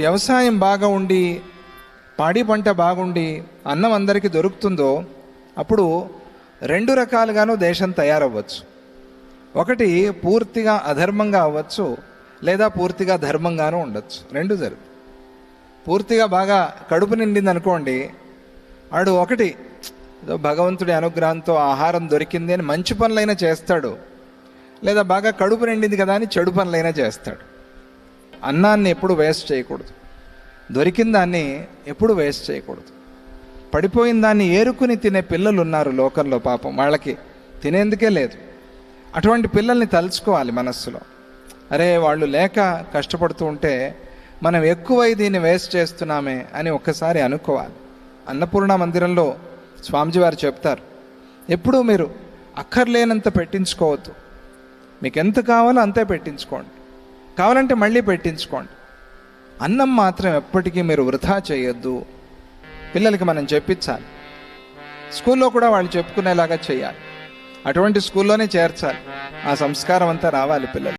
వ్యవసాయం బాగా ఉండి పాడి పంట బాగుండి అన్నం అందరికీ దొరుకుతుందో అప్పుడు రెండు రకాలుగాను దేశం తయారవ్వచ్చు. ఒకటి పూర్తిగా అధర్మంగా అవ్వచ్చు లేదా పూర్తిగా ధర్మంగానూ ఉండొచ్చు. రెండు జరుగు పూర్తిగా బాగా కడుపు నిండింది అనుకోండి వాడు ఒకటి భగవంతుడి అనుగ్రహంతో ఆహారం దొరికింది అని మంచి పనులైనా చేస్తాడు లేదా బాగా కడుపు నిండింది కదా అని చెడు పనులైనా చేస్తాడు. అన్నాన్ని ఎప్పుడు వేస్ట్ చేయకూడదు. దొరికిన దాన్ని ఎప్పుడు వేస్ట్ చేయకూడదు. పడిపోయిన దాన్ని ఏరుకుని తినే పిల్లలు ఉన్నారు లోకంలో పాపం. వాళ్ళకి తినేందుకే లేదు. అటువంటి పిల్లల్ని తలుచుకోవాలి మనస్సులో. అరే వాళ్ళు లేక కష్టపడుతూ ఉంటే మనం ఎక్కువై దీన్ని వేస్ట్ చేస్తున్నామే అని ఒక్కసారి అనుకోవాలి. అన్నపూర్ణ మందిరంలో స్వామిజీ వారు చెప్తారు ఎప్పుడూ మీరు అక్కర్లేనంత పెట్టించుకోవద్దు. మీకు ఎంత కావాలో అంతే పెట్టించుకోండి. కావాలంటే మళ్ళీ పెట్టించుకోండి. అన్నం మాత్రం ఎప్పటికీ మీరు వృధా చేయొద్దు. పిల్లలకి మనం చెప్పించాలి. స్కూల్లో కూడా వాళ్ళు చెప్పుకునేలాగా చేయాలి. అటువంటి స్కూల్లోనే చేర్చాలి. ఆ సంస్కారం అంతా రావాలి పిల్లలు